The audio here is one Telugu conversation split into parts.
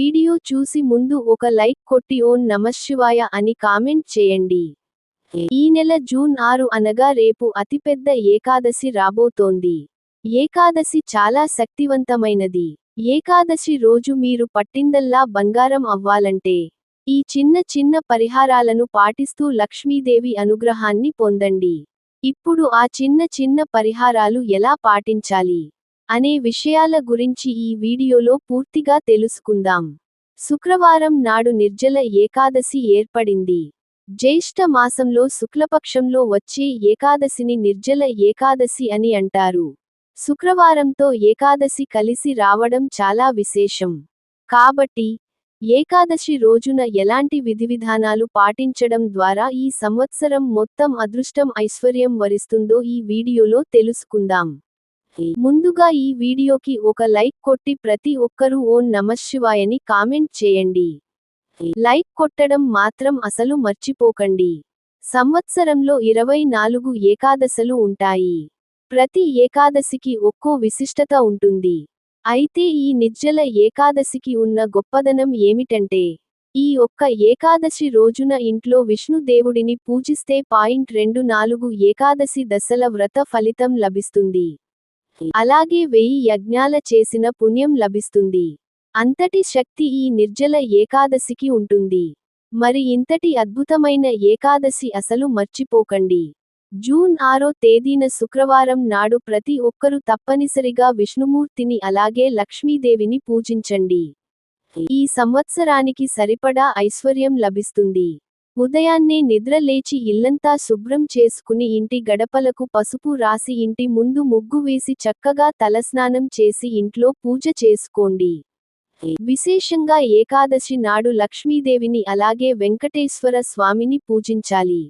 వీడియో చూసి ముందు ఒక లైక్ కొట్టి ఓం నమశివాయ అని కామెంట్ చేయండి. ఈ నెల జూన్ ఆరు అనగా రేపు అతిపెద్ద ఏకాదశి రాబోతోంది. ఏకాదశి చాలా శక్తివంతమైనది. ఏకాదశి రోజు మీరు పట్టిందల్లా బంగారం అవ్వాలంటే ఈ చిన్న చిన్న పరిహారాలను పాటిస్తూ లక్ష్మీదేవి అనుగ్రహాన్ని పొందండి. ఇప్పుడు ఆ చిన్న చిన్న పరిహారాలు ఎలా పాటించాలి? అనే విషయాల గురించి ఈ వీడియోలో పూర్తిగా తెలుసుకుందాం. శుక్రవారం నాడు నిర్జల ఏకాదశి ఏర్పడింది. జ్యేష్ఠ మాసంలో శుక్లపక్షంలో వచ్చే ఏకాదశిని నిర్జల ఏకాదశి అని అంటారు. శుక్రవారంతో ఏకాదశి కలిసి రావడం చాలా విశేషం. కాబట్టి ఏకాదశి రోజున ఎలాంటి విధివిధానాలు పాటించడం ద్వారా ఈ సంవత్సరం మొత్తం అదృష్టం ఐశ్వర్యం వరిస్తుందో ఈ వీడియోలో తెలుసుకుందాం. ముందుగా ఈ వీడియోకి ఒక లైక్ కొట్టి ప్రతి ఒక్కరూ ఓం నమశివాయని కామెంట్ చేయండి. లైక్ కొట్టడం మాత్రం అసలు మర్చిపోకండి. సంవత్సరంలో ఇరవై నాలుగు ఏకాదశలు ఉంటాయి. ప్రతి ఏకాదశికి ఒక్కో విశిష్టత ఉంటుంది. అయితే ఈ నిజ్జల ఏకాదశికి ఉన్న గొప్పదనం ఏమిటంటే ఈ ఒక్క ఏకాదశి రోజున ఇంట్లో విష్ణుదేవుడిని పూజిస్తే పాయింట్ రెండు నాలుగు ఏకాదశి దశల వ్రత ఫలితం లభిస్తుంది. అలాగే వెయ్యి యజ్ఞాల చేసిన పుణ్యం లభిస్తుంది. అంతటి శక్తి ఈ నిర్జల ఏకాదశికి ఉంటుంది. మరి ఇంతటి అద్భుతమైన ఏకాదశి అసలు మర్చిపోకండి. జూన్ ఆరో తేదీన శుక్రవారం నాడు ప్రతి ఒక్కరూ తప్పనిసరిగా విష్ణుమూర్తిని అలాగే లక్ష్మీదేవిని పూజించండి. ఈ సంవత్సరానికి సరిపడా ఐశ్వర్యం లభిస్తుంది. ఉదయాన్నే నిద్ర లేచి ఇల్లంతా శుభ్రం చేసుకుని ఇంటి గడపలకు పసుపు రాసి ఇంటి ముందు ముగ్గు వేసి చక్కగా తలస్నానం చేసి ఇంట్లో పూజ చేసుకోండి. విశేషంగా ఏకాదశి నాడు లక్ష్మీదేవిని అలాగే వెంకటేశ్వర స్వామిని పూజించాలి.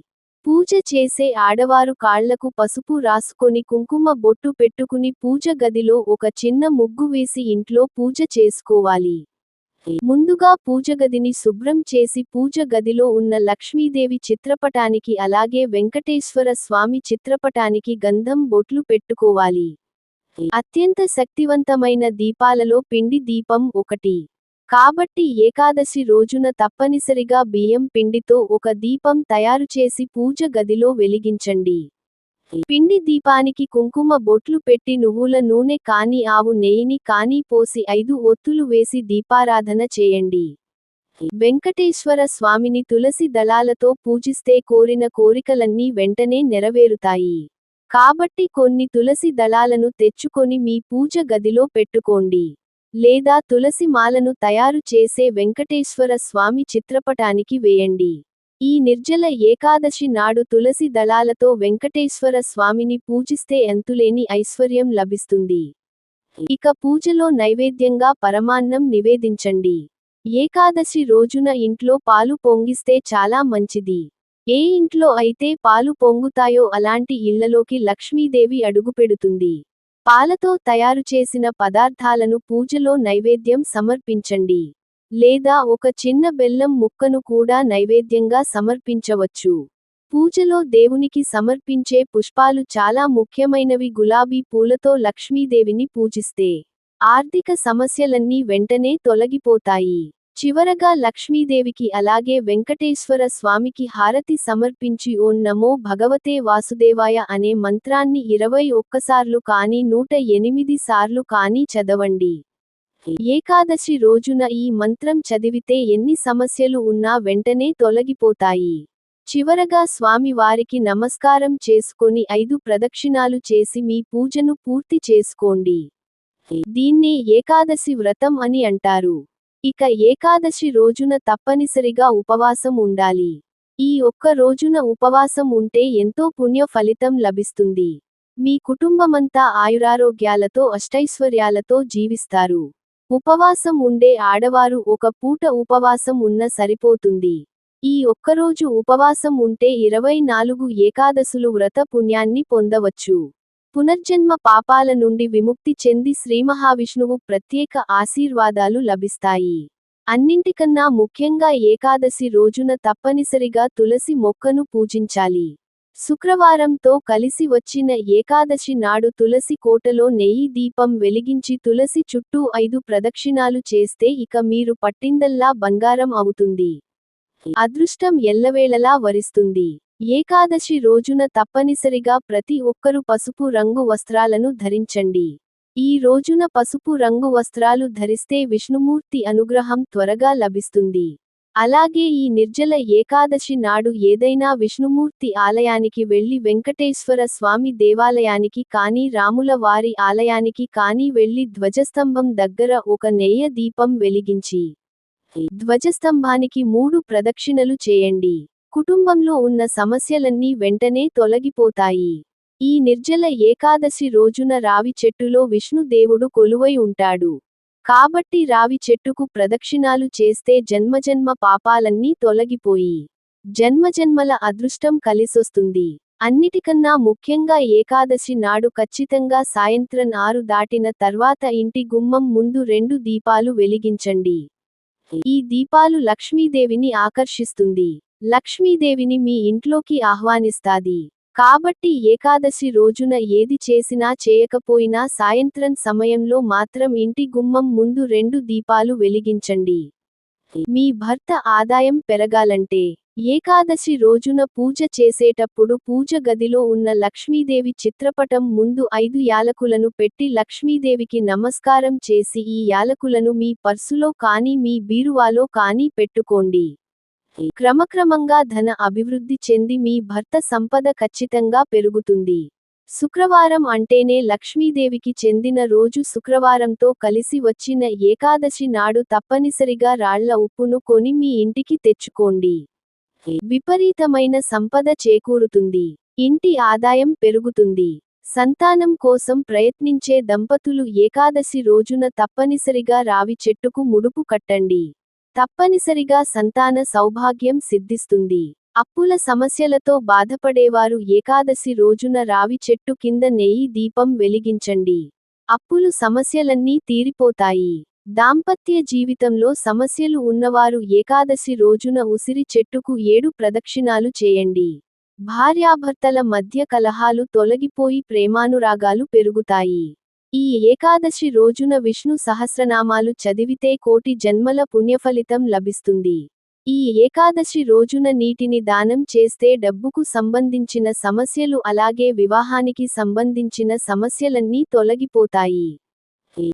పూజ చేసే ఆడవారు కాళ్ళకు పసుపు రాసుకొని కుంకుమ బొట్టు పెట్టుకుని పూజ గదిలో ఒక చిన్న ముగ్గు వేసి ఇంట్లో పూజ చేసుకోవాలి. ముందుగా పూజగదిని శుభ్రం చేసి పూజ గదిలో ఉన్న లక్ష్మీదేవి చిత్రపటానికి అలాగే వెంకటేశ్వర స్వామి చిత్రపటానికి గంధం బొట్లు పెట్టుకోవాలి. అత్యంత శక్తివంతమైన దీపాలలో పిండి దీపం ఒకటి. కాబట్టి ఏకాదశి రోజున తప్పనిసరిగా బియ్యం పిండితో ఒక దీపం తయారు చేసి పూజ గదిలో వెలిగించండి. పిండి దీపానికి కుంకుమ బొట్లు పెట్టి నువ్వుల నూనె కాని ఆవు నెయ్యిని కాని పోసి ఐదు ఒత్తులు వేసి దీపారాధన చేయండి. వెంకటేశ్వర స్వామిని తులసి దళాలతో పూజిస్తే కోరిన కోరికలన్నీ వెంటనే నెరవేరుతాయి. కాబట్టి కొన్ని తులసి దళాలను తెచ్చుకొని మీ పూజ గదిలో పెట్టుకోండి. లేదా తులసి మాలను తయారు చేసే వెంకటేశ్వర స్వామి చిత్రపటానికి వేయండి. ఈ నిర్జల ఏకాదశి నాడు తులసి దళాలతో వెంకటేశ్వర స్వామిని పూజిస్తే ఎంతులేని ఐశ్వర్యం లభిస్తుంది. ఇక పూజలో నైవేద్యంగా పరమాన్నం నివేదించండి. ఏకాదశి రోజున ఇంట్లో పాలు పొంగిస్తే చాలా మంచిది. ఏ ఇంట్లో అయితే పాలు పొంగుతాయో అలాంటి ఇళ్ళలోకి లక్ష్మీదేవి అడుగుపెడుతుంది. పాలతో తయారు చేసిన పదార్థాలను పూజలో నైవేద్యం సమర్పించండి. లేదా ఒక చిన్న బెల్లం ముక్కను కూడా నైవేద్యంగా సమర్పించవచ్చు. పూజలో దేవునికి సమర్పించే పుష్పాలు చాలా ముఖ్యమైనవి. గులాబీ పూలతో లక్ష్మీదేవిని పూజిస్తే ఆర్థిక సమస్యలన్నీ వెంటనే తొలగిపోతాయి. చివరగా లక్ష్మీదేవికి అలాగే వెంకటేశ్వర స్వామికి హారతి సమర్పించి ఓం నమో భగవతే వాసుదేవాయ అనే మంత్రాన్ని ఇరవై ఒక్కసార్లు కానీ నూట ఎనిమిది సార్లు కానీ చదవండి. ఏకాదశి రోజున ఈ మంత్రం చదివితే ఎన్ని సమస్యలు ఉన్నా వెంటనే తొలగిపోతాయి. చివరగా స్వామివారికి నమస్కారం చేసుకొని ఐదు ప్రదక్షిణాలు చేసి మీ పూజను పూర్తి చేసుకోండి. దీన్నే ఏకాదశి వ్రతం అని అంటారు. ఇక ఏకాదశి రోజున తప్పనిసరిగా ఉపవాసం ఉండాలి. ఈ ఒక్క రోజున ఉపవాసం ఉంటే ఎంతో పుణ్య ఫలితం లభిస్తుంది. మీ కుటుంబమంతా ఆయురారోగ్యాలతో అష్టైశ్వర్యాలతో జీవిస్తారు. ఉపవాసం ఉండే ఆడవారు ఒక పూట ఉపవాసం ఉన్న సరిపోతుంది. ఈ ఒక్కరోజు ఉపవాసం ఉంటే ఇరవై నాలుగు ఏకాదశులు వ్రత పుణ్యాన్ని పొందవచ్చు. పునర్జన్మ పాపాల నుండి విముక్తి చెంది శ్రీమహావిష్ణువు ప్రత్యేక ఆశీర్వాదాలు లభిస్తాయి. అన్నింటికన్నా ముఖ్యంగా ఏకాదశి రోజున తప్పనిసరిగా తులసి మొక్కను పూజించాలి. శుక్రవారంతో కలిసి వచ్చిన ఏకాదశి నాడు తులసి కోటలో నెయ్యి దీపం వెలిగించి తులసి చుట్టూ ఐదు ప్రదక్షిణాలు చేస్తే ఇక మీరు పట్టిందల్లా బంగారం అవుతుంది. అదృష్టం ఎల్లవేళలా వరిస్తుంది. ఏకాదశి రోజున తప్పనిసరిగా ప్రతి ఒక్కరూ పసుపు రంగు వస్త్రాలను ధరించండి. ఈ రోజున పసుపు రంగు వస్త్రాలు ధరిస్తే విష్ణుమూర్తి అనుగ్రహం త్వరగా లభిస్తుంది. అలాగే ఈ నిర్జల ఏకాదశి నాడు ఏదైనా విష్ణుమూర్తి ఆలయానికి వెళ్ళి వెంకటేశ్వర స్వామి దేవాలయానికి కానీ రాముల వారి ఆలయానికి కానీ వెళ్ళి ధ్వజస్తంభం దగ్గర ఒక నెయ్య దీపం వెలిగించి ధ్వజస్తంభానికి మూడు ప్రదక్షిణలు చేయండి. కుటుంబంలో ఉన్న సమస్యలన్నీ వెంటనే తొలగిపోతాయి. ఈ నిర్జల ఏకాదశి రోజున రావి చెట్టులో విష్ణుదేవుడు కొలువై ఉంటాడు. కాబట్టి రావి చెట్టుకు ప్రదక్షిణాలు చేస్తే జన్మజన్మ పాపాలన్నీ తొలగిపోయి జన్మజన్మల అదృష్టం కలిసొస్తుంది. అన్నిటికన్నా ముఖ్యంగా ఏకాదశి నాడు ఖచ్చితంగా సాయంత్రం ఆరు దాటిన తర్వాత ఇంటి గుమ్మం ముందు రెండు దీపాలు వెలిగించండి. ఈ దీపాలు లక్ష్మీదేవిని ఆకర్షిస్తుంది. లక్ష్మీదేవిని మీ ఇంట్లోకి ఆహ్వానిస్తాది. కాబట్టి ఏకాదశి రోజున ఏది చేసినా చేయకపోయినా సాయంత్రం సమయంలో మాత్రం ఇంటి గుమ్మం ముందు రెండు దీపాలు వెలిగించండి. మీ భర్త ఆదాయం పెరగాలంటే ఏకాదశి రోజున పూజ చేసేటప్పుడు పూజ గదిలో ఉన్న లక్ష్మీదేవి చిత్రపటం ముందు ఐదు యాలకులను పెట్టి లక్ష్మీదేవికి నమస్కారం చేసి ఈ యాలకులను మీ పర్సులో కానీ మీ బీరువాలో కానీ పెట్టుకోండి. క్రమక్రమంగా ధన అభివృద్ధి చెంది మీ భర్త సంపద ఖచ్చితంగా పెరుగుతుంది. శుక్రవారం అంటేనే లక్ష్మీదేవికి చెందిన రోజు శుక్రవారంతో కలిసి వచ్చిన ఏకాదశి నాడు తప్పనిసరిగా రాళ్ళ ఉప్పును కొని మీ ఇంటికి తెచ్చుకోండి. విపరీతమైన సంపద చేకూరుతుంది. ఇంటి ఆదాయం పెరుగుతుంది. సంతానం కోసం ప్రయత్నించే దంపతులు ఏకాదశి రోజున తప్పనిసరిగా రావి చెట్టుకు ముడుపు కట్టండి. తప్పనిసరిగా సంతాన సౌభాగ్యం సిద్ధిస్తుంది. అప్పుల సమస్యలతో బాధపడేవారు ఏకాదశి రోజున రావి చెట్టు కింద నెయ్యి దీపం వెలిగించండి. అప్పులు సమస్యలన్నీ తీరిపోతాయి. దాంపత్య జీవితంలో సమస్యలు ఉన్నవారు ఏకాదశి రోజున ఉసిరి చెట్టుకు ఏడు ప్రదక్షిణాలు చేయండి. భార్యాభర్తల మధ్య కలహాలు తొలగిపోయి ప్రేమానురాగాలు పెరుగుతాయి. ఈ ఏకాదశి రోజున విష్ణు సహస్రనామాలు చదివితే కోటి జన్మల పుణ్యఫలితం లభిస్తుంది. ఈ ఏకాదశి రోజున నీటిని దానం చేస్తే డబ్బుకు సంబంధించిన సమస్యలు అలాగే వివాహానికి సంబంధించిన సమస్యలన్నీ తొలగిపోతాయి.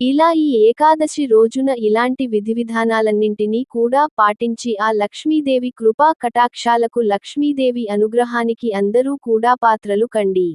ఇలా ఈ ఏకాదశి రోజున ఇలాంటి విధివిధానాలన్నింటినీ కూడా పాటించి ఆ లక్ష్మీదేవి కృపా కటాక్షాలకు లక్ష్మీదేవి అనుగ్రహానికి అందరూ కూడా పాత్రలు కండి.